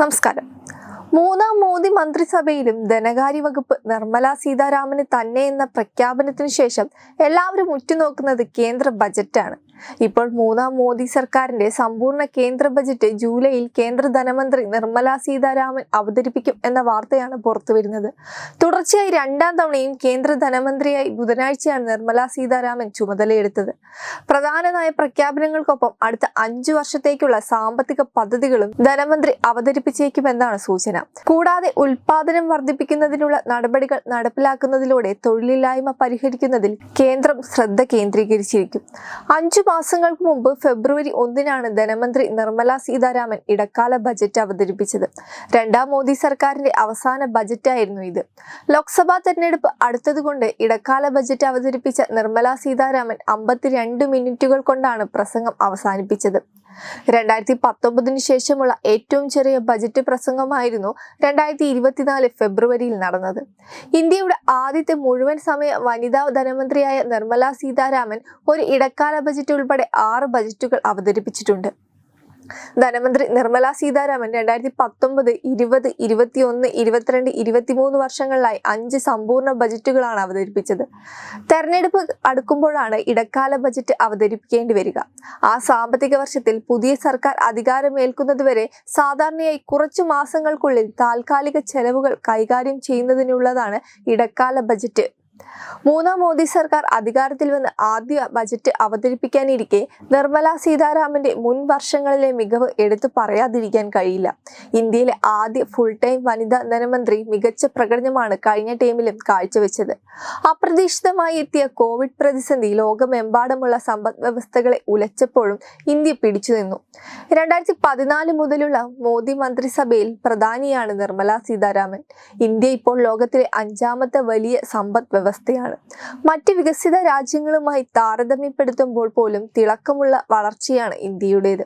നമസ്കാരം. മൂന്നാം മോദി മന്ത്രിസഭയിലും ധനകാര്യ വകുപ്പ് നിർമ്മല സീതാരാമന് തന്നെ എന്ന പ്രഖ്യാപനത്തിന് ശേഷം എല്ലാവരും ഉറ്റുനോക്കുന്നത് കേന്ദ്ര ബജറ്റാണ്. ഇപ്പോൾ മൂന്നാം മോദി സർക്കാരിന്റെ സമ്പൂർണ കേന്ദ്ര ബജറ്റ് ജൂലൈയിൽ കേന്ദ്ര ധനമന്ത്രി നിർമ്മല സീതാരാമൻ അവതരിപ്പിക്കും എന്ന വാർത്തയാണ് പുറത്തുവരുന്നത് തുടർച്ചയായി രണ്ടാം തവണയും കേന്ദ്ര ധനമന്ത്രിയായി ബുധനാഴ്ചയാണ് നിർമ്മല സീതാരാമൻ ചുമതലയെടുത്തത്. പ്രധാന നയ പ്രഖ്യാപനങ്ങൾക്കൊപ്പം അടുത്ത അഞ്ചു വർഷത്തേക്കുള്ള സാമ്പത്തിക പദ്ധതികളും ധനമന്ത്രി അവതരിപ്പിച്ചേക്കുമെന്നാണ് സൂചന. കൂടാതെ ഉൽപാദനം വർദ്ധിപ്പിക്കുന്നതിനുള്ള നടപടികൾ നടപ്പിലാക്കുന്നതിലൂടെ തൊഴിലില്ലായ്മ പരിഹരിക്കുന്നതിൽ കേന്ദ്രം ശ്രദ്ധ കേന്ദ്രീകരിച്ചിരിക്കും. അഞ്ചു മാസങ്ങൾക്ക് മുമ്പ് ഫെബ്രുവരി ഒന്നിനാണ് ധനമന്ത്രി നിർമ്മല സീതാരാമൻ ഇടക്കാല ബജറ്റ് അവതരിപ്പിച്ചത്. രണ്ടാം മോദി സർക്കാരിന്റെ അവസാന ബജറ്റായിരുന്നു ഇത്. ലോക്സഭാ തെരഞ്ഞെടുപ്പ് അടുത്തതുകൊണ്ട് ഇടക്കാല ബജറ്റ് അവതരിപ്പിച്ച നിർമ്മല സീതാരാമൻ അമ്പത്തിരണ്ട് മിനിറ്റുകൾ കൊണ്ടാണ് പ്രസംഗം അവസാനിപ്പിച്ചത്. രണ്ടായിരത്തി പത്തൊമ്പതിനു ശേഷമുള്ള ഏറ്റവും ചെറിയ ബജറ്റ് പ്രസംഗമായിരുന്നു രണ്ടായിരത്തി ഇരുപത്തിനാല് ഫെബ്രുവരിയിൽ നടന്നത്. ഇന്ത്യയുടെ ആദ്യത്തെ മുഴുവൻ സമയ വനിതാ ധനമന്ത്രിയായ നിർമ്മല സീതാരാമൻ ഒരു ഇടക്കാല ബജറ്റ് ഉൾപ്പെടെ ആറ് ബജറ്റുകൾ അവതരിപ്പിച്ചിട്ടുണ്ട്. ധനമന്ത്രി നിർമ്മല സീതാരാമൻ രണ്ടായിരത്തി പത്തൊമ്പത് ഇരുപത് ഇരുപത്തിയൊന്ന് ഇരുപത്തിരണ്ട് ഇരുപത്തിമൂന്ന് വർഷങ്ങളിലായി അഞ്ച് സമ്പൂർണ ബജറ്റുകളാണ് അവതരിപ്പിച്ചത്. തെരഞ്ഞെടുപ്പ് അടുക്കുമ്പോഴാണ് ഇടക്കാല ബജറ്റ് അവതരിപ്പിക്കേണ്ടി വരിക. ആ സാമ്പത്തിക വർഷത്തിൽ പുതിയ സർക്കാർ അധികാരമേൽക്കുന്നതുവരെ സാധാരണയായി കുറച്ചു മാസങ്ങൾക്കുള്ളിൽ താൽക്കാലിക ചെലവുകൾ കൈകാര്യം ചെയ്യുന്നതിനുള്ളതാണ് ഇടക്കാല ബജറ്റ് മൂന്നാം മോദി സർക്കാർ അധികാരത്തിൽ വന്ന് ആദ്യ ബജറ്റ് അവതരിപ്പിക്കാനിരിക്കെ നിർമ്മല സീതാരാമന്റെ മുൻ വർഷങ്ങളിലെ മികവ് എടുത്തു പറയാതിരിക്കാൻ കഴിയില്ല. ഇന്ത്യയിലെ ആദ്യ ഫുൾ ടൈം വനിതാ ധനമന്ത്രി മികച്ച പ്രകടനമാണ് കഴിഞ്ഞ ടൈമിലും കാഴ്ചവെച്ചത്. അപ്രതീക്ഷിതമായി എത്തിയ കോവിഡ് പ്രതിസന്ധി ലോകമെമ്പാടുമുള്ള സമ്പദ് വ്യവസ്ഥകളെ ഉലച്ചപ്പോഴും ഇന്ത്യ പിടിച്ചു നിന്നു. രണ്ടായിരത്തി പതിനാല് മുതലുള്ള മോദി മന്ത്രിസഭയിൽ പ്രധാനിയാണ് നിർമ്മല സീതാരാമൻ. ഇന്ത്യ ഇപ്പോൾ ലോകത്തിലെ അഞ്ചാമത്തെ വലിയ സമ്പദ് വ്യവസ്ഥയാണ് മറ്റ് വികസിത രാജ്യങ്ങളുമായി താരതമ്യപ്പെടുത്തുമ്പോൾ പോലും തിളക്കമുള്ള വളർച്ചയാണ് ഇന്ത്യയുടേത്.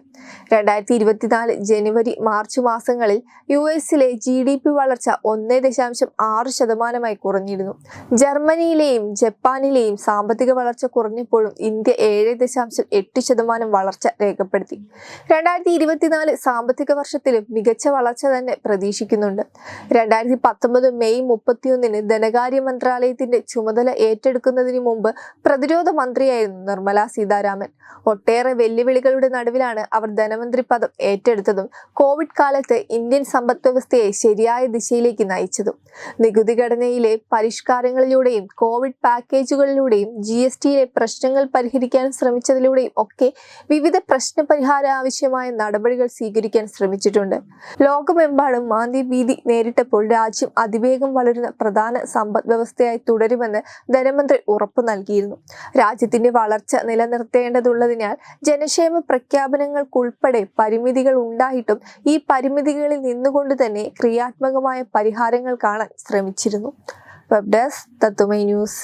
രണ്ടായിരത്തി ഇരുപത്തിനാല് ജനുവരി മാർച്ച് മാസങ്ങളിൽ യു എസിലെ ജി ഡി പി വളർച്ച ഒന്ന് ദശാംശം ആറ് ശതമാനമായി കുറഞ്ഞിരുന്നു. ജർമ്മനിയിലെയും ജപ്പാനിലെയും സാമ്പത്തിക വളർച്ച കുറഞ്ഞപ്പോഴും ഇന്ത്യ ഏഴ് ദശാംശം എട്ട് ശതമാനം വളർച്ച രേഖപ്പെടുത്തി. രണ്ടായിരത്തി ഇരുപത്തിനാല് സാമ്പത്തിക വർഷത്തിലും മികച്ച വളർച്ച തന്നെ പ്രതീക്ഷിക്കുന്നുണ്ട്. രണ്ടായിരത്തി പത്തൊമ്പത് മെയ് മുപ്പത്തിയൊന്നിന് ധനകാര്യ മന്ത്രാലയത്തിന്റെ ചുമതല ഏറ്റെടുക്കുന്നതിന് മുമ്പ് പ്രതിരോധ മന്ത്രിയായിരുന്നു നിർമ്മല സീതാരാമൻ. ഒട്ടേറെ വെല്ലുവിളികളുടെ നടുവിലാണ് അവർ ധനമന്ത്രി പദം ഏറ്റെടുത്തതും കോവിഡ് കാലത്ത് ഇന്ത്യൻ സമ്പദ് വ്യവസ്ഥയെ ശരിയായ ദിശയിലേക്ക് നയിച്ചതും. നികുതി ഘടനയിലെ പരിഷ്കാരങ്ങളിലൂടെയും കോവിഡ് പാക്കേജുകളിലൂടെയും ജി എസ് ടിയിലെ പ്രശ്നങ്ങൾ പരിഹരിക്കാൻ ശ്രമിച്ചതിലൂടെയും ഒക്കെ വിവിധ പ്രശ്ന പരിഹാര ആവശ്യമായ നടപടികൾ സ്വീകരിക്കാൻ ശ്രമിച്ചിട്ടുണ്ട്. ലോകമെമ്പാടും മാന്ദ്യഭീതി നേരിട്ടപ്പോൾ രാജ്യം അതിവേഗം വളരുന്ന പ്രധാന സമ്പദ് വ്യവസ്ഥയായി തുടരുമെന്ന് ധനമന്ത്രി ഉറപ്പു നൽകിയിരുന്നു. രാജ്യത്തിന്റെ വളർച്ച നിലനിർത്തേണ്ടതുള്ളതിനാൽ ജനക്ഷേമ പ്രഖ്യാപനങ്ങൾക്കുൾപ്പെടെ പരിമിതികൾ ഉണ്ടായിട്ടും ഈ പരിമിതികളിൽ നിന്നുകൊണ്ട് തന്നെ ക്രിയാത്മകമായ പരിഹാരങ്ങൾ കാണാൻ ശ്രമിച്ചിരുന്നു. വെബ് ഡെസ്ക് തത്തുമൈ ന്യൂസ്.